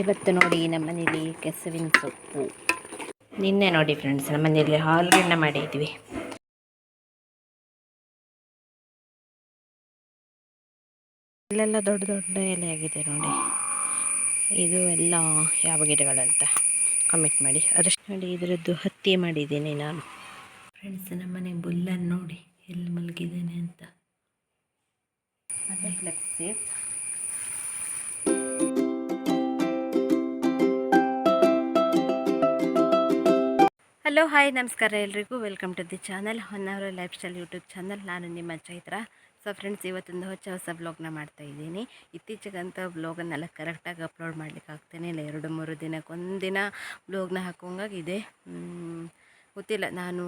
ಇವತ್ತು ನೋಡಿ ನಮ್ಮ ಮನೇಲಿ ಕೆಸುವಿನ ಸೊಪ್ಪು. ನಿನ್ನೆ ನೋಡಿ ಫ್ರೆಂಡ್ಸ್ ನಮ್ಮ ಮನೆಯಲ್ಲಿ ಹಾಲ್ಗಣ್ಣ ಮಾಡಿದ್ವಿ. ಇಲ್ಲೆಲ್ಲ ದೊಡ್ಡ ದೊಡ್ಡ ಎಲೆ ಆಗಿದೆ ನೋಡಿ. ಇದು ಎಲ್ಲ ಯಾವ ಗಿಡಗಳಂತ ಕಮೆಂಟ್ ಮಾಡಿ. ಅದಷ್ಟು ನೋಡಿ ಇದರದ್ದು ಹತ್ತಿ ಮಾಡಿದ್ದೀನಿ ನಾನು. ಫ್ರೆಂಡ್ಸ್ ನಮ್ಮನೆ ಬುಲ್ಲನ್ನು ನೋಡಿ, ಎಲ್ಲಿ ಮಲಗಿದ್ದೇನೆ ಅಂತ. ಮತ್ತೆ ಹಲೋ, ಹಾಯ್, ನಮಸ್ಕಾರ ಎಲ್ರಿಗೂ. Welcome to the channel Honnavara lifestyle YouTube channel ನಾನು ನಿಮ್ಮ ಚೈತ್ರ. ಸೊ ಫ್ರೆಂಡ್ಸ್ ಇವತ್ತೊಂದು ಹೊಚ್ಚ ಹೊಸ ಬ್ಲಾಗ್ನ ಮಾಡ್ತಾ ಇದ್ದೀನಿ. ಇತ್ತೀಚೆಗಂತ ಬ್ಲಾಗನ್ನೆಲ್ಲ ಕರೆಕ್ಟಾಗಿ ಅಪ್ಲೋಡ್ ಮಾಡ್ಲಿಕ್ಕೆ ಆಗ್ತಾನೆ. ಇಲ್ಲ, ಎರಡು, ಮೂರು ದಿನಕ್ಕೆ ಒಂದಿನ ಬ್ಲಾಗ್ನ ಹಾಕೋಂಗಾಗಿದೆ ಗೊತ್ತಿಲ್ಲ. ನಾನು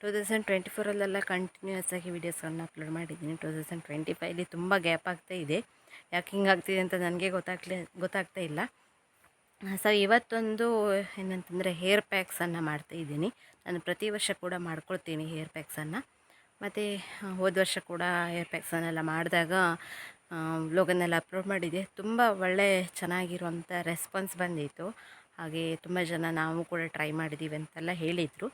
ಟೂ ತೌಸಂಡ್ ಟ್ವೆಂಟಿ ಫೋರಲ್ಲೆಲ್ಲ ಕಂಟಿನ್ಯೂಸ್ ಆಗಿ ವೀಡಿಯೋಸ್ಗಳನ್ನ ಅಪ್ಲೋಡ್ ಮಾಡಿದ್ದೀನಿ. ಟೂ ತೌಸಂಡ್ ಟ್ವೆಂಟಿ ಫೈವಲ್ಲಿ ತುಂಬ ಗ್ಯಾಪ್ ಆಗ್ತಾ ಇದೆ. ಯಾಕೆ ಹಿಂಗಾಗ್ತಿದೆ ಅಂತ ನನಗೆ ಗೊತ್ತಾಗ್ಲಿ, ಗೊತ್ತಾಗ್ತಾ ಇಲ್ಲ. ಸೊ ಇವತ್ತೊಂದು, ಏನಂತಂದರೆ ಹೇರ್ ಪ್ಯಾಕ್ಸನ್ನು ಮಾಡ್ತಾ ಇದ್ದೀನಿ. ನಾನು ಪ್ರತಿ ವರ್ಷ ಕೂಡ ಮಾಡ್ಕೊಳ್ತೀನಿ ಹೇರ್ ಪ್ಯಾಕ್ಸನ್ನು ಮತ್ತು ಹೋದ ವರ್ಷ ಕೂಡ ಹೇರ್ ಪ್ಯಾಕ್ಸನ್ನೆಲ್ಲ ಮಾಡಿದಾಗ ಲೋಗನ್ನೆಲ್ಲ ಅಪ್ಲೋಡ್ ಮಾಡಿದೆ ತುಂಬ ಒಳ್ಳೆ ಚೆನ್ನಾಗಿರುವಂಥ ರೆಸ್ಪಾನ್ಸ್ ಬಂದಿತ್ತು. ಹಾಗೆ ತುಂಬ ಜನ ನಾವು ಕೂಡ ಟ್ರೈ ಮಾಡಿದ್ದೀವಿ ಅಂತೆಲ್ಲ ಹೇಳಿದರು.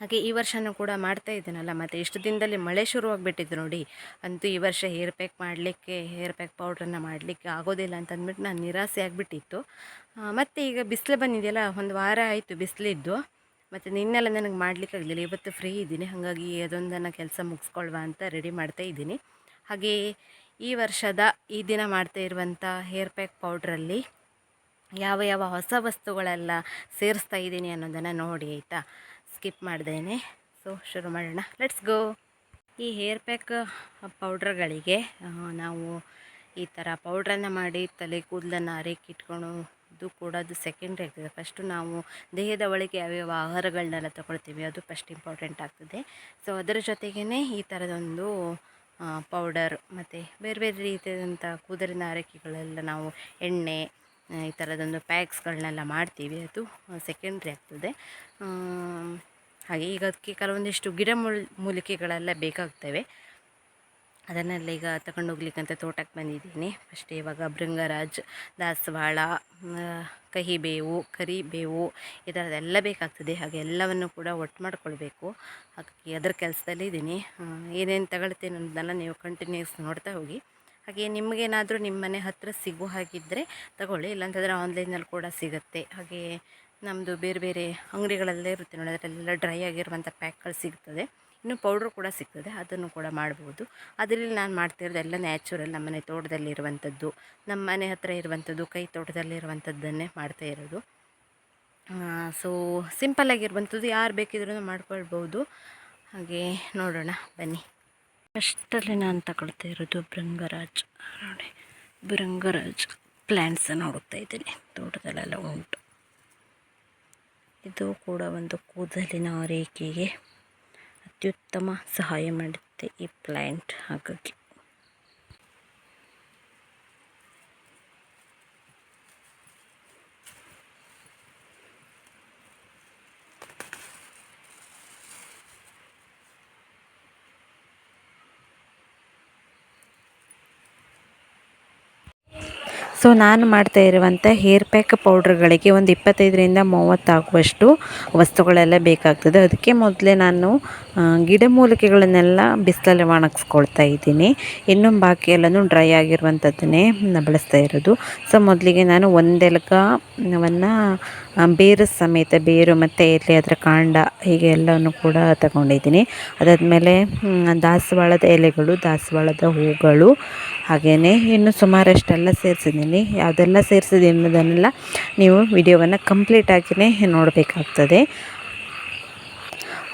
ಹಾಗೆ ಈ ವರ್ಷನೂ ಕೂಡ ಮಾಡ್ತಾ ಇದ್ದೀನಲ್ಲ, ಮತ್ತು ಇಷ್ಟು ದಿನದಲ್ಲಿ ಮಳೆ ಶುರುವಾಗ್ಬಿಟ್ಟಿದ್ದು ನೋಡಿ. ಅಂತೂ ಈ ವರ್ಷ ಹೇರ್ ಪ್ಯಾಕ್ ಮಾಡಲಿಕ್ಕೆ ಹೇರ್ ಪ್ಯಾಕ್ ಪೌಡ್ರನ್ನು ಮಾಡಲಿಕ್ಕೆ ಆಗೋದಿಲ್ಲ ಅಂತ ಅಂದ್ಬಿಟ್ಟು ನಾನು ನಿರಾಸೆ ಆಗಿಬಿಟ್ಟಿತ್ತು. ಮತ್ತು ಈಗ ಬಿಸಿಲು ಬಂದಿದೆಯಲ್ಲ, ಒಂದು ವಾರ ಆಯಿತು ಬಿಸಿಲಿದ್ದು. ಮತ್ತು ನಿನ್ನೆಲ್ಲ ನನಗೆ ಮಾಡಲಿಕ್ಕೆ ಆಗಲಿಲ್ಲ, ಇವತ್ತು ಫ್ರೀ ಇದ್ದೀನಿ. ಹಾಗಾಗಿ ಅದೊಂದನ್ನು ಕೆಲಸ ಮುಗಿಸ್ಕೊಳ್ವ ಅಂತ ರೆಡಿ ಮಾಡ್ತಾ ಇದ್ದೀನಿ. ಹಾಗೆಯೇ ಈ ವರ್ಷದ ಈ ದಿನ ಮಾಡ್ತಾ ಇರುವಂಥ ಹೇರ್ ಪ್ಯಾಕ್ ಪೌಡ್ರಲ್ಲಿ ಯಾವ ಯಾವ ಹೊಸ ವಸ್ತುಗಳೆಲ್ಲ ಸೇರಿಸ್ತಾ ಇದ್ದೀನಿ ಅನ್ನೋದನ್ನು ನೋಡಿ, ಆಯಿತಾ? ಸ್ಕಿಪ್ ಮಾಡ್ದೇನೆ. ಸೊ ಶುರು ಮಾಡೋಣ. ಲೆಟ್ಸ್ ಗೋ ಈ ಹೇರ್ ಪ್ಯಾಕ್ ಪೌಡ್ರ್ಗಳಿಗೆ ನಾವು ಈ ಥರ ಪೌಡ್ರನ್ನು ಮಾಡಿ ತಲೆ ಕೂದಲನ್ನು ಅರೇಕಿಟ್ಕೊಳೋದು ಕೂಡ ಅದು ಸೆಕೆಂಡ್ರಿ ಆಗ್ತದೆ. ಫಸ್ಟು ನಾವು ದೇಹದ ಒಳಗೆ ಯಾವ್ಯಾವ ಆಹಾರಗಳನ್ನೆಲ್ಲ ತೊಗೊಳ್ತೀವಿ, ಅದು ಫಸ್ಟ್ ಇಂಪಾರ್ಟೆಂಟ್ ಆಗ್ತದೆ. ಸೊ ಅದರ ಜೊತೆಗೇ ಈ ಥರದೊಂದು ಪೌಡರ್ ಮತ್ತು ಬೇರೆ ಬೇರೆ ರೀತಿಯಾದಂಥ ಕೂದಲಿನ ಆರೈಕೆಗಳೆಲ್ಲ ನಾವು ಎಣ್ಣೆ ಈ ಥರದೊಂದು ಪ್ಯಾಕ್ಸ್ಗಳನ್ನೆಲ್ಲ ಮಾಡ್ತೀವಿ. ಅದು ಸೆಕೆಂಡ್ರಿ ಆಗ್ತದೆ. ಹಾಗೆ ಈಗ ಅದಕ್ಕೆ ಕೆಲವೊಂದಿಷ್ಟು ಗಿಡಮೂಲ್ ಮೂಲಿಕೆಗಳೆಲ್ಲ ಬೇಕಾಗ್ತವೆ. ಅದನ್ನೆಲ್ಲ ಈಗ ತಗೊಂಡು ಹೋಗ್ಲಿಕ್ಕಂತ ತೋಟಕ್ಕೆ ಬಂದಿದ್ದೀನಿ. ಫಸ್ಟ್ ಇವಾಗ ಭೃಂಗರಾಜ್, ದಾಸವಾಳ ಕಹಿಬೇವು, ಕರಿಬೇವು ಈ ಥರದ್ದೆಲ್ಲ ಬೇಕಾಗ್ತದೆ. ಹಾಗೆ ಎಲ್ಲವನ್ನು ಕೂಡ ಒಟ್ಟು ಮಾಡಿಕೊಳ್ಬೇಕು. ಹಾಗಾಗಿ ಅದರ ಕೆಲಸದಲ್ಲಿ ಇದ್ದೀನಿ. ಏನೇನು ತಗೊಳ್ತೇನೆ ಅನ್ನೋದನ್ನೆಲ್ಲ ನೀವು ಕಂಟಿನ್ಯೂಸ್ ನೋಡ್ತಾ ಹೋಗಿ. ಹಾಗೆ ನಿಮಗೇನಾದರೂ ನಿಮ್ಮ ಮನೆ ಹತ್ತಿರ ಸಿಗೋ ಹಾಗಿದ್ದರೆ ತಗೊಳ್ಳಿ. ಇಲ್ಲಾಂತಂದರೆ ಆನ್ಲೈನಲ್ಲಿ ಕೂಡ ಸಿಗುತ್ತೆ. ಹಾಗೆ ನಮ್ಮದು ಬೇರೆ ಬೇರೆ ಅಂಗಡಿಗಳಲ್ಲೇ ಇರುತ್ತೆ ನೋಡಿ, ಅದರಲ್ಲೆಲ್ಲ ಡ್ರೈ ಆಗಿರುವಂಥ ಪ್ಯಾಕ್ಗಳು ಸಿಗ್ತದೆ. ಇನ್ನು ಪೌಡ್ರ್ ಕೂಡ ಸಿಗ್ತದೆ, ಅದನ್ನು ಕೂಡ ಮಾಡ್ಬೋದು. ಅದರಲ್ಲಿ ನಾನು ಮಾಡ್ತಿರೋದು ಎಲ್ಲ ನ್ಯಾಚುರಲ್ ನಮ್ಮನೆ ತೋಟದಲ್ಲಿರುವಂಥದ್ದು, ನಮ್ಮ ಮನೆ ಹತ್ತಿರ ಇರುವಂಥದ್ದು, ಕೈ ತೋಟದಲ್ಲಿರುವಂಥದ್ದನ್ನೇ ಮಾಡ್ತಾ ಇರೋದು. ಸೊ ಸಿಂಪಲ್ಲಾಗಿರುವಂಥದ್ದು ಯಾರು ಬೇಕಿದ್ರೂ ಮಾಡ್ಕೊಳ್ಬೋದು. ಹಾಗೆ ನೋಡೋಣ, ಬನ್ನಿ. ಫಸ್ಟಲ್ಲಿ ನಾನು ತಗೊಳ್ತಾ ಇರೋದು ಭೃಂಗರಾಜ್ ನೋಡಿ ಭೃಂಗರಾಜ್ ಪ್ಲ್ಯಾಂಟ್ಸನ್ನು ಹುಡುಕ್ತಾ ಇದ್ದೀನಿ. ತೋಟದಲ್ಲೆಲ್ಲ ಉಂಟು. ಇದು ಕೂಡ ಒಂದು ಕೂದಲಿನ ಆರೈಕೆಗೆ ಅತ್ಯುತ್ತಮ ಸಹಾಯ ಮಾಡುತ್ತೆ ಈ ಪ್ಲ್ಯಾಂಟ್ ಹಾಗಾಗಿ. ಸೊ ನಾನು ಮಾಡ್ತಾ ಇರುವಂಥ ಹೇರ್ ಪ್ಯಾಕ್ ಪೌಡ್ರ್ಗಳಿಗೆ ಒಂದು ಇಪ್ಪತ್ತೈದರಿಂದ ಮೂವತ್ತಾಗುವಷ್ಟು ವಸ್ತುಗಳೆಲ್ಲ ಬೇಕಾಗ್ತದೆ. ಅದಕ್ಕೆ ಮೊದಲೇ ನಾನು ಗಿಡಮೂಲಿಕೆಗಳನ್ನೆಲ್ಲ ಬಿಸಿಲಲ್ಲಿ ಒಣಗಿಸ್ಕೊಳ್ತಾ ಇದ್ದೀನಿ. ಇನ್ನು ಬಾಕಿ ಎಲ್ಲನೂ ಡ್ರೈ ಆಗಿರುವಂಥದ್ದನ್ನೇ ನಾನು ಬಳಸ್ತಾ ಇರೋದು. ಸೊ ಮೊದಲಿಗೆ ನಾನು ಒಂದೆಲಗವನ್ನು ಬೇರು ಸಮೇತ, ಬೇರು ಮತ್ತು ಎಲೆ, ಅದರ ಕಾಂಡ ಹೀಗೆ ಎಲ್ಲವನ್ನು ಕೂಡ ತಗೊಂಡಿದ್ದೀನಿ. ಅದಾದಮೇಲೆ ದಾಸವಾಳದ ಎಲೆಗಳು, ದಾಸವಾಳದ ಹೂಗಳು ಹಾಗೆಯೇ ಇನ್ನು ಸುಮಾರಷ್ಟೆಲ್ಲ ಸೇರಿಸಿದ್ದೀನಿ. ಯಾವುದೆಲ್ಲ ಸೇರಿಸಿದೆ ಅನ್ನೋದನ್ನೆಲ್ಲ ನೀವು ವಿಡಿಯೋವನ್ನು ಕಂಪ್ಲೀಟಾಗಿಯೇ ನೋಡಬೇಕಾಗ್ತದೆ.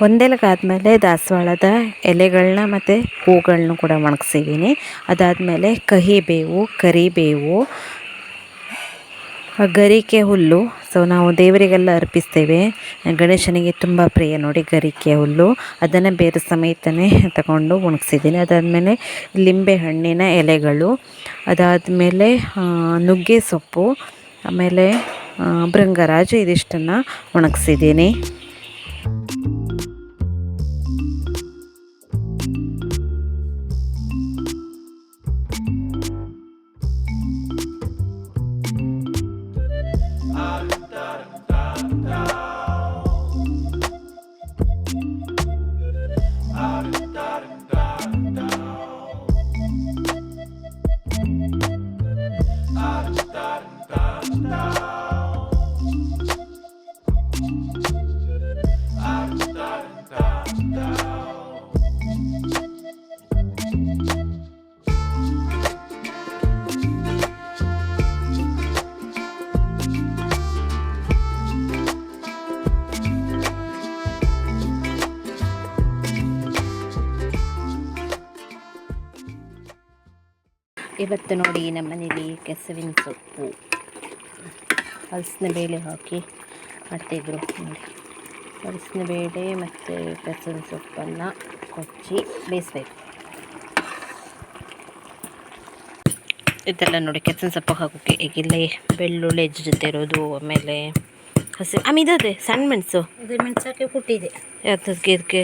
ಒಂದೆಲಗಾದಮೇಲೆ ದಾಸವಾಳದ ಎಲೆಗಳನ್ನ ಮತ್ತು ಹೂಗಳನ್ನೂ ಕೂಡ ಒಣಗಿಸಿದ್ದೀನಿ. ಅದಾದಮೇಲೆ ಕಹಿಬೇವು ಕರಿಬೇವು ಗರಿಕೆ ಹುಲ್ಲು. ಸೊ ನಾವು ದೇವರಿಗೆಲ್ಲ ಅರ್ಪಿಸ್ತೇವೆ. ಗಣೇಶನಿಗೆ ತುಂಬ ಪ್ರಿಯ ನೋಡಿ ಗರಿಕೆ ಹುಲ್ಲು. ಅದನ್ನು ಬೇರೆ ಸಮೇತನೇ ತಗೊಂಡು ಒಣಗಿಸಿದ್ದೀನಿ. ಅದಾದಮೇಲೆ ಲಿಂಬೆ ಹಣ್ಣಿನ ಎಲೆಗಳು. ಅದಾದಮೇಲೆ ನುಗ್ಗೆ ಸೊಪ್ಪು. ಆಮೇಲೆ ಭೃಂಗರಾಜು ಇದಿಷ್ಟನ್ನು ಒಣಗಿಸಿದ್ದೀನಿ. ಇವತ್ತು ನೋಡಿ ನಮ್ಮ ಮನೇಲಿ ಕೆಸವಿನ ಸೊಪ್ಪು. ಹಲಸಿನ ಬೇಳೆ ಹಾಕಿ ಮಾಡ್ತಿದ್ರು. ನೋಡಿ. ಹಲಸಿನ ಬೇಳೆ ಮತ್ತು ಕೆಸವಿನ ಸೊಪ್ಪನ್ನು ಕೊಚ್ಚಿ ಬೇಯಿಸ್ಬೇಕು. ಇದೆಲ್ಲ ನೋಡಿ ಕೆಸವಿನ ಸೊಪ್ಪು ಹಾಕೋಕ್ಕೆ ಈಗಿಲ್ಲೇ ಬೆಳ್ಳುಳ್ಳಿ ಹೆಜ್ಜೆ ಜೊತೆ ಇರೋದು ಆಮೇಲೆ ಹಸಿ ಆಮೇಲೆ ಇದೇ ಸಣ್ಣ ಮೆಣಸು. ಮೆಣಸು ಹಾಕಿ ಕುಟ್ಟಿದೆ. ಯಾವ್ದಕ್ಕೆ ಇದಕ್ಕೆ?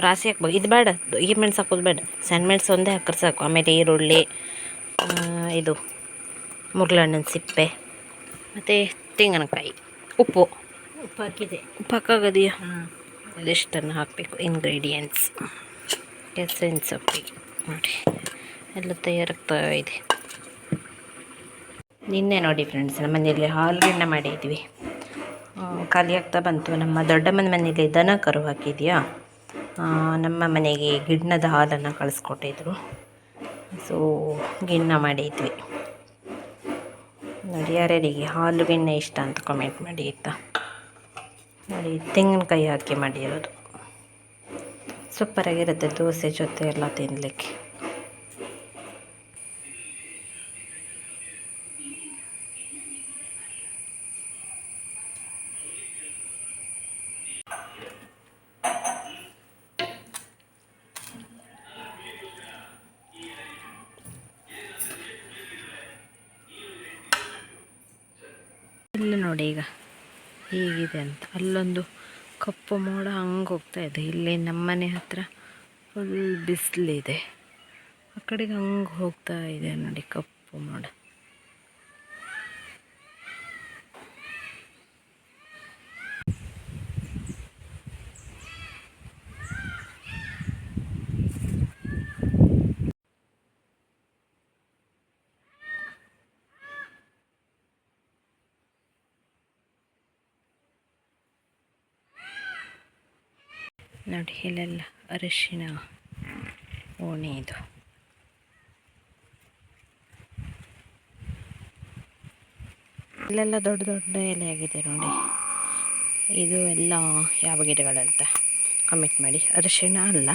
ರಾಶಿ ಹಾಕ್ಬೇಕು ಇದು ಬೇಡ ಈ ಮೆಣಸು ಹಾಕೋದು ಬೇಡ. ಸಣ್ಣ ಮೆಣಸು ಒಂದೇ ಹಾಕ್ರೆ ಸಾಕು. ಆಮೇಲೆ ಈರುಳ್ಳಿ ಇದು ಮುರ್ಲಣ್ಣನ ಸಿಪ್ಪೆ ಮತ್ತು ತೆಂಗಿನಕಾಯಿ. ಉಪ್ಪು. ಉಪ್ಪು ಹಾಕಿದೆ. ಉಪ್ಪು ಹಾಕಾಗದೆಯಾ? ಹಾಂ. ಅದಿಷ್ಟನ್ನು ಹಾಕಬೇಕು. ಇಂಗ್ರೀಡಿಯೆಂಟ್ಸ್ ಕೆಸರಿನ ಸೊಪ್ಪಿಗೆ ನೋಡಿ. ಎಲ್ಲ ತಯಾರಾಗ್ತಾ ಇದೆ. ನಿನ್ನೆ ನೋಡಿ ಫ್ರೆಂಡ್ಸ್ ನಮ್ಮ ಮನೆಯಲ್ಲಿ ಹಾಲುಗಣ್ಣ ಮಾಡಿದ್ವಿ. ಖಾಲಿ ಆಗ್ತಾ ಬಂತು. ನಮ್ಮ ದೊಡ್ಡಮ್ಮನ ಮನೆಯಲ್ಲಿ ದನ ಕರು ಹಾಕಿದ್ಯಾ? ನಮ್ಮ ಮನೆಗೆ ಗಿಣ್ಣದ ಹಾಲನ್ನು ಕಳಿಸ್ಕೊಟ್ಟಿದ್ರು. ಸೊ ಗಿಣ್ಣ ಮಾಡಿದ್ವಿ. ನೋಡಿ, ಯಾರ್ಯಾರಿಗೆ ಹಾಲು ಗಿಣ್ಣೆ ಇಷ್ಟ ಅಂತ ಕಮೆಂಟ್ ಮಾಡಿ, ಆಯಿತಾ? ನೋಡಿ, ತೆಂಗಿನಕಾಯಿ ಹಾಕಿ ಮಾಡಿರೋದು. ಸೂಪರಾಗಿರುತ್ತೆ ದೋಸೆ ಜೊತೆ ಎಲ್ಲ ತಿನ್ನಲಿಕ್ಕೆ ಇಲ್ಲ ನೋಡಿ ಈಗ ಹೀಗಿದೆ ಅಂತ ಅಲ್ಲೊಂದು ಕಪ್ಪು ಮೋಡ ಹಂಗೆ ಹೋಗ್ತಾ ಇದೆ. ಇಲ್ಲಿ ನಮ್ಮನೆ ಹತ್ರ ಫುಲ್ ಬಿಸಿಲಿದೆ. ಆ ಕಡೆಗೆ ಹಂಗೆ ಹೋಗ್ತಾ ಇದೆ ನೋಡಿ ಕಪ್ಪು ಮೋಡ. ನೋಡಿ, ಇಲ್ಲೆಲ್ಲ ಅರಿಶಿನ ಓಣಿ ಇದು. ಇಲ್ಲೆಲ್ಲ ದೊಡ್ಡ ದೊಡ್ಡ ಎಲೆ ಆಗಿದೆ ನೋಡಿ. ಇದು ಎಲ್ಲ ಯಾವ ಗಿಡಗಳಂತ ಕಮೆಂಟ್ ಮಾಡಿ. ಅರಿಶಿಣ ಅಲ್ಲ.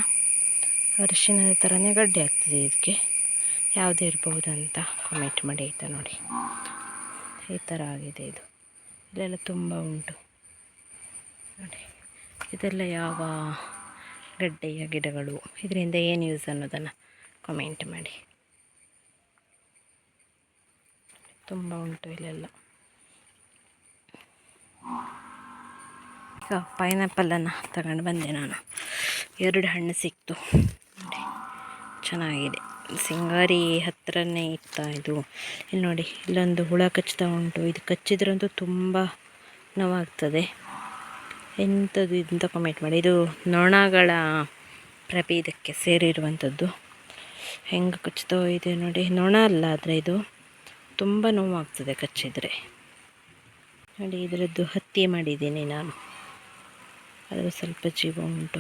ಅರಿಶಿಣದ ಥರನೇ ಗಡ್ಡೆ ಆಗ್ತದೆ ಇದಕ್ಕೆ. ಯಾವುದೇ ಇರ್ಬೋದು ಅಂತ ಕಮೆಂಟ್ ಮಾಡಿ ಆಯಿತಾ ನೋಡಿ. ಈ ಥರ ಆಗಿದೆ ಇದು. ಇಲ್ಲೆಲ್ಲ ತುಂಬ ಉಂಟು. ನೋಡಿ. ಇದೆಲ್ಲ ಯಾವ ಗಡ್ಡೆಯ ಗಿಡಗಳು? ಇದರಿಂದ ಏನು ಯೂಸ್ ಅನ್ನೋದನ್ನು ಕಮೆಂಟ್ ಮಾಡಿ. ತುಂಬ ಉಂಟು ಇಲ್ಲೆಲ್ಲ. ಈಗ ಪೈನಾಪಲನ್ನು ತಗೊಂಡು ಬಂದೆ ನಾನು. ಎರಡು ಹಣ್ಣು ಸಿಕ್ತು. ನೋಡಿ, ಚೆನ್ನಾಗಿದೆ. ಸಿಂಗಾರಿ ಹತ್ತಿರನೇ ಇತ್ತ ಇದು. ಇಲ್ಲಿ ನೋಡಿ, ಇಲ್ಲೊಂದು ಹುಳ ಕಚ್ತಾ ಉಂಟು. ಇದು ಕಚ್ಚಿದ್ರಂತೂ ತುಂಬ ನೋವಾಗ್ತದೆ. ಎಂಥದ್ದು ಅಂತ ಕಮೆಂಟ್ ಮಾಡಿ? ಇದು ನೊಣಗಳ ಪ್ರಭೇದಕ್ಕೆ ಸೇರಿರುವಂಥದ್ದು ಹೆಂಗೆ ಕಚ್ತೋ ಇದೆ ನೋಡಿ. ನೊಣ ಅಲ್ಲ ಆದರೆ ಇದು ತುಂಬ ನೋವಾಗ್ತದೆ ಕಚ್ಚಿದರೆ. ನೋಡಿ, ಇದರದ್ದು ಹತ್ತಿ ಮಾಡಿದ್ದೀನಿ ನಾನು. ಅದರ ಸ್ವಲ್ಪ ಜೀವ ಉಂಟು.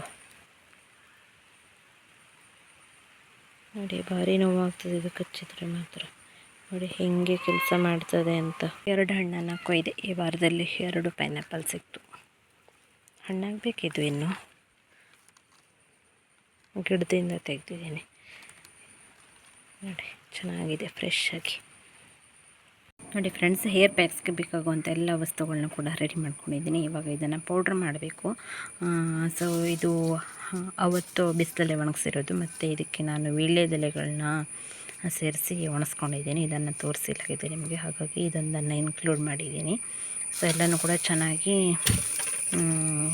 ನೋಡಿ, ಭಾರಿ ನೋವಾಗ್ತದೆ ಇದು ಕಚ್ಚಿದ್ರೆ ಮಾತ್ರ. ನೋಡಿ, ಹೇಗೆ ಕೆಲಸ ಮಾಡ್ತದೆ ಅಂತ. ಎರಡು ಹಣ್ಣನ್ನು ಕೊಯ್ದೆ. ಈ ವಾರದಲ್ಲಿ ಎರಡು ಪೈನಾಪಲ್ ಸಿಕ್ತು. ಹಣ್ಣಾಗಬೇಕಿದ್ದು ಇನ್ನು. ಗಿಡದಿಂದ ತೆಗೆದಿದ್ದೀನಿ. ನೋಡಿ, ಚೆನ್ನಾಗಿದೆ ಫ್ರೆಶ್ ಆಗಿ. ನೋಡಿ ಫ್ರೆಂಡ್ಸ್ ಹೇರ್ ಪ್ಯಾಕ್ಸ್ಗೆ ಬೇಕಾಗುವಂಥ ಎಲ್ಲ ವಸ್ತುಗಳನ್ನ ಕೂಡ ರೆಡಿ ಮಾಡ್ಕೊಂಡಿದ್ದೀನಿ. ಇವಾಗ ಇದನ್ನು ಪೌಡ್ರ್ ಮಾಡಬೇಕು. ಸೊ ಇದು ಅವತ್ತು ಬಿಸಿಲಲ್ಲೇ ಒಣಗಿಸಿರೋದು. ಮತ್ತು ಇದಕ್ಕೆ ನಾನು ವೀಳ್ಯದೆಲೆಗಳನ್ನ ಸೇರಿಸಿ ಒಣಸ್ಕೊಂಡಿದ್ದೀನಿ. ಇದನ್ನು ತೋರಿಸಿಲ್ಲಾಗಿದೆ ನಿಮಗೆ. ಹಾಗಾಗಿ ಇದೊಂದನ್ನು ಇನ್ಕ್ಲೂಡ್ ಮಾಡಿದ್ದೀನಿ. ಸೊ ಎಲ್ಲನೂ ಕೂಡ ಚೆನ್ನಾಗಿ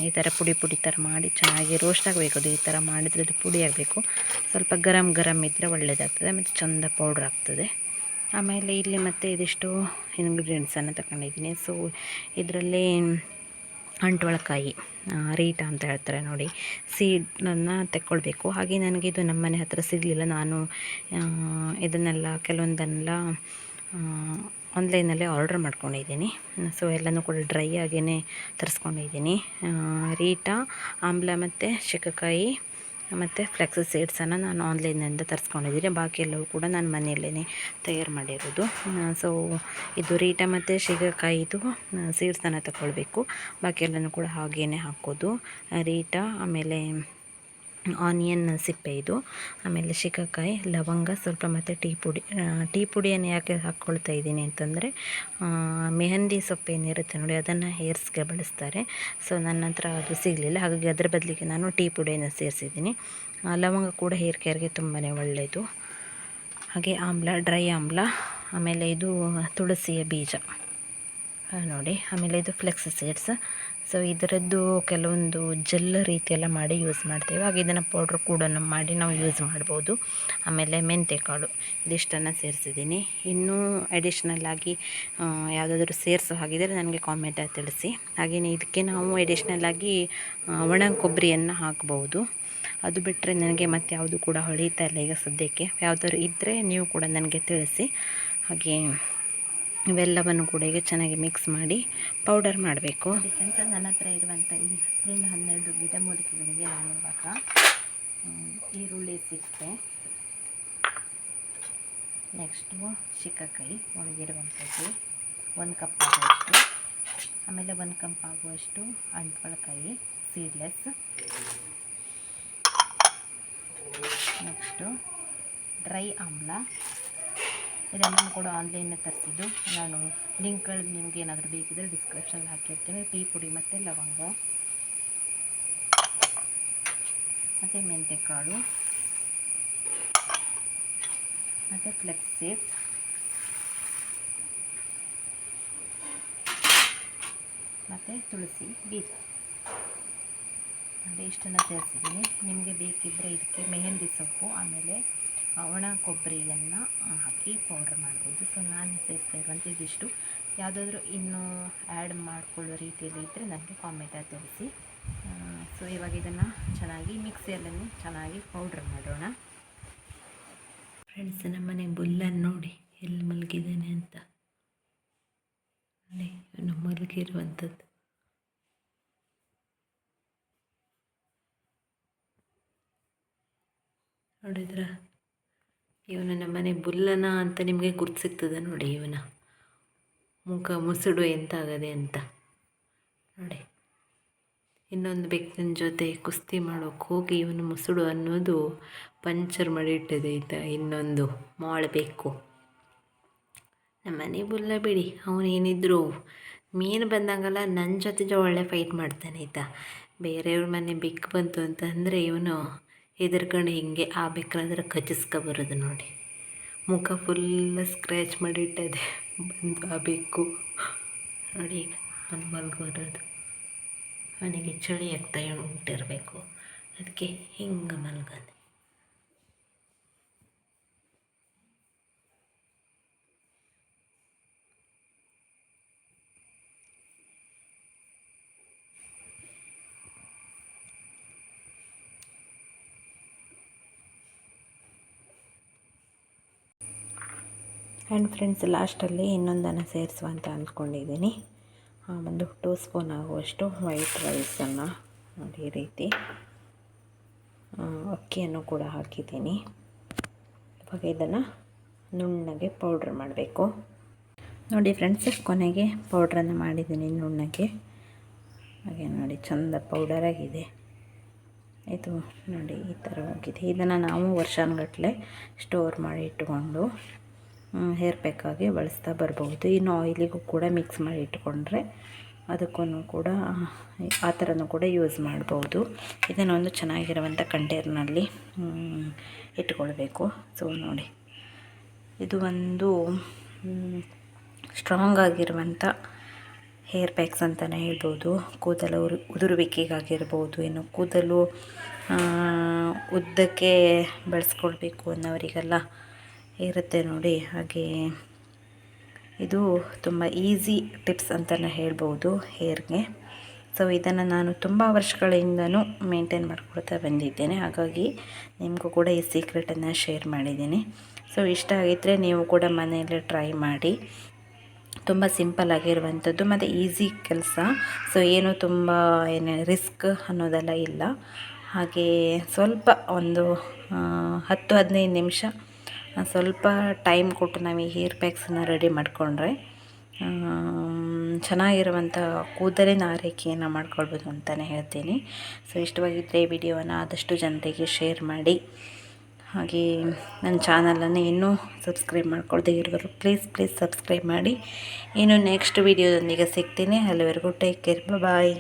ಈ ಥರ ಪುಡಿ ಪುಡಿ ಥರ ಮಾಡಿ ಚೆನ್ನಾಗಿ ರೋಸ್ಟ್ ಆಗಬೇಕು ಅದು ಈ ಥರ ಮಾಡಿದರೆ ಅದು ಪುಡಿ ಆಗಬೇಕು. ಸ್ವಲ್ಪ ಗರಂ ಗರಂ ಇದ್ದರೆ ಒಳ್ಳೆಯದಾಗ್ತದೆ ಮತ್ತು ಚಂದ ಪೌಡ್ರ್ ಆಗ್ತದೆ. ಆಮೇಲೆ ಇಲ್ಲಿ ಮತ್ತೆ ಇದಿಷ್ಟು ಇಂಗ್ರೀಡಿಯೆಂಟ್ಸನ್ನು ತಗೊಂಡಿದ್ದೀನಿ ಸೊ ಇದರಲ್ಲಿ ಅಂಟ್ವಳಕಾಯಿ ರೀಟಾ ಅಂತ ಹೇಳ್ತಾರೆ ನೋಡಿ ಸೀಡನ್ನು ತೆಕ್ಕೊಳ್ಬೇಕು. ಹಾಗೆ ನನಗೆ ಇದು ನಮ್ಮ ಮನೆ ಹತ್ರ ಸಿಗಲಿಲ್ಲ. ನಾನು ಇದನ್ನೆಲ್ಲ, ಕೆಲವೊಂದನ್ನೆಲ್ಲ ಆನ್ಲೈನಲ್ಲೇ ಆರ್ಡ್ರ್ ಮಾಡ್ಕೊಂಡಿದ್ದೀನಿ. ಸೊ, ಎಲ್ಲನೂ ಕೂಡ ಡ್ರೈ ಆಗಿಯೇ ತರಿಸ್ಕೊಂಡಿದ್ದೀನಿ. ರೀಟಾ, ಆಮ್ಲ ಮತ್ತು ಶಿಕಕಾಯಿ ಮತ್ತು ಫ್ಲೆಕ್ಸ್ ಸೀಡ್ಸನ್ನು ನಾನು ಆನ್ಲೈನಿಂದ ತರಿಸ್ಕೊಂಡಿದ್ದೀನಿ. ಬಾಕಿ ಎಲ್ಲವೂ ಕೂಡ ನಾನು ಮನೆಯಲ್ಲೇ ತಯಾರು ಮಾಡಿರೋದು. ಸೊ, ಇದು ರೀಟ ಮತ್ತು ಶೀಗಕಾಯಿದು ಸೀಡ್ಸನ್ನು ತಗೊಳ್ಬೇಕು. ಬಾಕಿ ಎಲ್ಲನೂ ಕೂಡ ಹಾಗೇ ಹಾಕೋದು. ರೀಟ, ಆಮೇಲೆ ಆನಿಯನ್ ಸಿಪ್ಪೆ ಇದು. ಆಮೇಲೆ ಶಿಕಕಾಯಿ, ಲವಂಗ, ಸ್ವಲ್ಪ ಮತ್ತು ಟೀ ಪುಡಿ ಟೀ ಪುಡಿಯನ್ನು ಯಾಕೆ ಹಾಕ್ಕೊಳ್ತಾ ಇದ್ದೀನಿ ಅಂತಂದರೆ ಮೆಹಂದಿ ಸೊಪ್ಪು ಏನಿರುತ್ತೆ ನೋಡಿ, ಅದನ್ನು ಹೇರ್ಸ್ಗೆ ಬಳಸ್ತಾರೆ. ಸೊ ನನ್ನ ಹತ್ರ ಅದು ಸಿಗಲಿಲ್ಲ. ಹಾಗಾಗಿ ಅದರ ಬದಲಿಗೆ ನಾನು ಟೀ ಪುಡಿಯನ್ನು ಸೇರಿಸಿದ್ದೀನಿ. ಲವಂಗ ಕೂಡ ಹೇರ್ ಕೇರ್ಗೆ ತುಂಬಾ ಒಳ್ಳೆಯದು ಹಾಗೆ ಆಮ್ಲ, ಡ್ರೈ ಆಮ್ಲ, ಆಮೇಲೆ ಇದು ತುಳಸಿಯ ಬೀಜ. ನೋಡಿ, ಆಮೇಲೆ ಇದು ಫ್ಲೆಕ್ಸ್ ಸೀಡ್ಸ್. ಸೊ ಇದರದ್ದು ಕೆಲವೊಂದು ಜೆಲ್ ರೀತಿಯೆಲ್ಲ ಮಾಡಿ ಯೂಸ್ ಮಾಡ್ತೇವೆ. ಹಾಗೆ ಇದನ್ನು ಪೌಡ್ರ್ ಕೂಡ ಮಾಡಿ ನಾವು ಯೂಸ್ ಮಾಡ್ಬೋದು. ಆಮೇಲೆ ಮೆಂತ್ಯ ಕಾಳು ಇದಿಷ್ಟನ್ನು ಸೇರಿಸಿದ್ದೀನಿ. ಇನ್ನೂ ಅಡಿಷ್ನಲ್ ಆಗಿ ಯಾವುದಾದ್ರೂ ಸೇರಿಸೋ ಹಾಗಿದ್ದರೆ ನನಗೆ ಕಾಮೆಂಟಾಗಿ ತಿಳಿಸಿ. ಹಾಗೆಯೇ ಇದಕ್ಕೆ ನಾವು ಅಡಿಷ್ನಲ್ ಆಗಿ ಒಣ ಕೊಬ್ಬರಿಯನ್ನು ಹಾಕ್ಬೋದು. ಅದು ಬಿಟ್ಟರೆ ನನಗೆ ಮತ್ತೆ ಯಾವುದು ಕೂಡ ಹೊಳೀತಾ ಇಲ್ಲ ಈಗ ಸದ್ಯಕ್ಕೆ. ಯಾವುದಾದ್ರು ಇದ್ದರೆ ನೀವು ಕೂಡ ನನಗೆ ತಿಳಿಸಿ. ಹಾಗೆ ಇವೆಲ್ಲವನ್ನು ಕೂಡ ಈಗ ಚೆನ್ನಾಗಿ ಮಿಕ್ಸ್ ಮಾಡಿ ಪೌಡರ್ ಮಾಡಬೇಕು. ಅಂತ ನನ್ನ ಹತ್ರ ಇರುವಂಥ ಈ ಹತ್ತರಿಂದ ಹನ್ನೆರಡು ಗಿಡಮೂಲಿಕೆಗಳಿಗೆ ನಾನು ಇವಾಗ ಈರುಳ್ಳಿ ಸಿಪ್ಪೆ ನೆಕ್ಸ್ಟು ಚಿಕ್ಕಕಾಯಿ ಒಣಗಿರುವಂಥದ್ದು ಒಂದು ಕಪ್ ಆಗುವಷ್ಟು ಆಮೇಲೆ ಒಂದು ಕಪ್ ಆಗುವಷ್ಟು ಅಂಟ್ಕೊಳಕಾಯಿ ಸೀಡ್ಲೆಸ್ ನೆಕ್ಸ್ಟು ಡ್ರೈ ಆಮ್ಲ. ಇದೆಲ್ಲನೂ ಕೂಡ ಆನ್ಲೈನ್ನ ತರಿಸಿದ್ದು. ನಾನು ಲಿಂಕ್ಗಳು ನಿಮಗೆ ಏನಾದರೂ ಬೇಕಿದ್ದರೆ ಡಿಸ್ಕ್ರಿಪ್ಷನ್ ಹಾಕಿರ್ತೀನಿ. ಟೀ ಪುಡಿ ಮತ್ತು ಲವಂಗ. ಮತ್ತು ಮೆಂತೆಕಾಳು. ಮತ್ತು ಫ್ಲೆಕ್ಸ್ ಸೀಡ್ಸ್ ಮತ್ತು ತುಳಸಿ, ಬೀಜ. ಅದೇ ಇಷ್ಟನ್ನು ಸೇರಿಸಿದ್ದೀನಿ ನಿಮಗೆ ಬೇಕಿದ್ದರೆ ಇದಕ್ಕೆ ಮೆಹಂದಿ ಸೊಪ್ಪು, ಆಮೇಲೆ ಒಣ ಕೊಬ್ಬರಿಯನ್ನು ಹಾಕಿ ಪೌಡ್ರ್ ಮಾಡ್ಬೋದು. ಸೊ ನಾನು ಸೇರಿಸ್ತಾ ಇರುವಂಥ ಇದಿಷ್ಟು. ಯಾವುದಾದ್ರೂ ಇನ್ನೂ ಆ್ಯಡ್ ಮಾಡಿಕೊಳ್ಳೋ ರೀತಿಯಲ್ಲಿ ಇದ್ದರೆ ನನಗೆ ಕಾಮೆಂಟಲ್ಲಿ ತಿಳಿಸಿ. ಸೊ ಇವಾಗ ಇದನ್ನು ಚೆನ್ನಾಗಿ ಮಿಕ್ಸಿಯಲ್ಲಿ ಚೆನ್ನಾಗಿ ಪೌಡ್ರ್ ಮಾಡೋಣ. ಫ್ರೆಂಡ್ಸ್ ನಮ್ಮನೆ ಬುಲ್ಲನ್ನು ನೋಡಿ, ಎಲ್ಲಿ ಮಲಗಿದ್ದಾನೆ ಅಂತ. ನೋಡಿ, ಇವನು ಮಲಗಿರುವಂಥದ್ದು. ನೋಡಿದ್ರ? ಇವನು ನಮ್ಮನೆ ಬುಲ್ಲನ ಅಂತ ನಿಮಗೆ ಗುರ್ತು ಸಿಗ್ತದೆ ನೋಡಿ ಇವನ. ಮುಖ ಮುಸುಡು ಎಂತಾಗದೆ ಅಂತ. ನೋಡಿ. ಇನ್ನೊಂದು ಬೆಕ್ಕಿನ ಜೊತೆ ಕುಸ್ತಿ ಮಾಡೋಕೆ ಹೋಗಿ ಇವನು ಮುಸುಡು ಅನ್ನೋದು ಪಂಚರ್ ಮಾಡಿಟ್ಟಿದೆ ಈತ. ಇನ್ನೊಂದು ಮಾಡಬೇಕು ನಮ್ಮನೆ ಬುಲ್ಲ ಬಿಡಿ ಅವನೇನಿದ್ರು ಮೀನು ಬಂದಾಗಲ್ಲ ನನ್ನ ಜೊತೆ ಒಳ್ಳೆ ಫೈಟ್ ಮಾಡ್ತಾನೆ ಆಯಿತಾ ಬೇರೆಯವ್ರ ಮನೆ ಬೆಕ್ಕು ಬಂತು ಅಂತಂದರೆ ಇವನು ಹೆದರ್ಕೊಂಡು ಹಿಂಗೆ ಆ ಬೇಕಂದ್ರೆ ಕಚ್ಚಿಸ್ಕೊ ಬರೋದು ನೋಡಿ. ಮುಖ ಫುಲ್ ಸ್ಕ್ರ್ಯಾಚ್ ಮಾಡಿಟ್ಟದೆ. ಬಂದು ಆ ನೋಡಿ ಈಗ ಅವ್ನು ಮಲ್ಗೋರೋದು ಅವನಿಗೆ ಚಳಿ ಆಗ್ತಾ ಉಂಟಿರಬೇಕು. ಅದಕ್ಕೆ ಹಿಂಗೆ ಮಲ್ಗದೆ. ಆ್ಯಂಡ್ ಫ್ರೆಂಡ್ಸ್ ಲಾಸ್ಟಲ್ಲಿ ಇನ್ನೊಂದನ್ನು ಸೇರಿಸುವ ಅಂತ ಅಂದ್ಕೊಂಡಿದ್ದೀನಿ. ಒಂದು ಟೂ ಸ್ಪೂನ್ ಆಗುವಷ್ಟು ವೈಟ್ ರೈಸನ್ನು ನೋಡಿ ಈ ರೀತಿ. ಅಕ್ಕಿಯನ್ನು ಕೂಡ ಹಾಕಿದ್ದೀನಿ. ಇವಾಗ ಇದನ್ನು ನುಣ್ಣಗೆ ಪೌಡ್ರ್ ಮಾಡಬೇಕು. ನೋಡಿ ಫ್ರೆಂಡ್ಸ್ ಕೊನೆಗೆ ಪೌಡ್ರನ್ನು ಮಾಡಿದ್ದೀನಿ ನುಣ್ಣಗೆ. ಹಾಗೆ ನೋಡಿ, ಚಂದ ಪೌಡರಾಗಿದೆ ಇದು ನೋಡಿ ಈ ಥರ ಹೋಗಿದೆ ಇದನ್ನು ನಾವು ವರ್ಷಾನುಗಟ್ಟಲೆ ಸ್ಟೋರ್ ಮಾಡಿ ಇಟ್ಟುಕೊಂಡು ಹೇರ್ ಪ್ಯಾಕಾಗಿ ಬಳಸ್ತಾ ಬರ್ಬೋದು. ಇನ್ನು ಆಯಿಲಿಗೂ ಕೂಡ ಮಿಕ್ಸ್ ಮಾಡಿ ಇಟ್ಕೊಂಡ್ರೆ ಅದಕ್ಕೂ ಕೂಡ, ಆ ಥರನೂ ಕೂಡ ಯೂಸ್ ಮಾಡ್ಬೋದು. ಇದನ್ನು ಒಂದು ಚೆನ್ನಾಗಿರುವಂಥ ಕಂಟೇನರ್ನಲ್ಲಿ ಇಟ್ಕೊಳ್ಬೇಕು. ಸೊ ನೋಡಿ. ಇದು ಒಂದು ಸ್ಟ್ರಾಂಗ್ ಆಗಿರುವಂಥ ಹೇರ್ ಪ್ಯಾಕ್ಸ್ ಅಂತಲೇ ಹೇಳ್ಬೋದು. ಕೂದಲು ಉರು, ಉದುರುವಿಕೆಗಾಗಿರ್ಬೋದು. ಏನು ಕೂದಲು ಉದ್ದಕ್ಕೆ ಬಳಸ್ಕೊಳ್ಬೇಕು ಅನ್ನೋರಿಗೆಲ್ಲ. ಇರುತ್ತೆ ನೋಡಿ, ಹಾಗೆ ಇದು ತುಂಬ ಈಸಿ ಟಿಪ್ಸ್ ಅಂತಲೇ ಹೇಳ್ಬೋದು ಹೇರ್ಗೆ. ಸೊ ಇದನ್ನು ನಾನು ತುಂಬ ವರ್ಷಗಳಿಂದನೂ ಮೇಂಟೈನ್ ಮಾಡ್ಕೊಳ್ತಾ ಬಂದಿದ್ದೇನೆ. ಹಾಗಾಗಿ ನಿಮಗೂ ಕೂಡ ಈ ಸೀಕ್ರೆಟನ್ನು ಶೇರ್ ಮಾಡಿದ್ದೀನಿ. ಸೊ ಇಷ್ಟ ಆಗಿದ್ದರೆ ನೀವು ಕೂಡ ಮನೆಯಲ್ಲೇ ಟ್ರೈ ಮಾಡಿ. ತುಂಬ ಸಿಂಪಲ್ ಆಗಿರುವಂಥದ್ದು, ಮತ್ತು ಈಸಿ ಕೆಲಸ. ಸೊ ಏನು ತುಂಬ ಏನು ರಿಸ್ಕ್ ಅನ್ನೋದೆಲ್ಲ ಇಲ್ಲ. ಹಾಗೆ ಸ್ವಲ್ಪ ಒಂದು ಹತ್ತು ಹದಿನೈದು ನಿಮಿಷ ಸ್ವಲ್ಪ ಟೈಮ್ ಕೊಟ್ಟು ನಾವು ಈ ಹೇರ್ ಪ್ಯಾಕ್ಸನ್ನು ರೆಡಿ ಮಾಡಿಕೊಂಡ್ರೆ ಚೆನ್ನಾಗಿರುವಂಥ ಕೂದಲಿನ ಆರೈಕೆಯನ್ನು ಮಾಡ್ಕೊಳ್ಬೋದು ಅಂತಲೇ ಹೇಳ್ತೀನಿ. ಸೊ ಇಷ್ಟವಾಗಿದ್ದರೆ ಈ ವಿಡಿಯೋವನ್ನು ಆದಷ್ಟು ಜನರಿಗೆ ಶೇರ್ ಮಾಡಿ. ಹಾಗೆ ನನ್ನ ಚಾನಲನ್ನು ಇನ್ನೂ ಸಬ್ಸ್ಕ್ರೈಬ್ ಮಾಡ್ಕೊಳ್ದೇ ಇರೋರು ಪ್ಲೀಸ್ ಪ್ಲೀಸ್ ಸಬ್ಸ್ಕ್ರೈಬ್ ಮಾಡಿ. ಇನ್ನು ನೆಕ್ಸ್ಟ್ ವಿಡಿಯೋದೊಂದಿಗೆ ಸಿಗ್ತೀನಿ. ಅಲ್ಲಿವರೆಗೂ ಟೇಕ್ ಕೇರ್. ಬಾಯ್.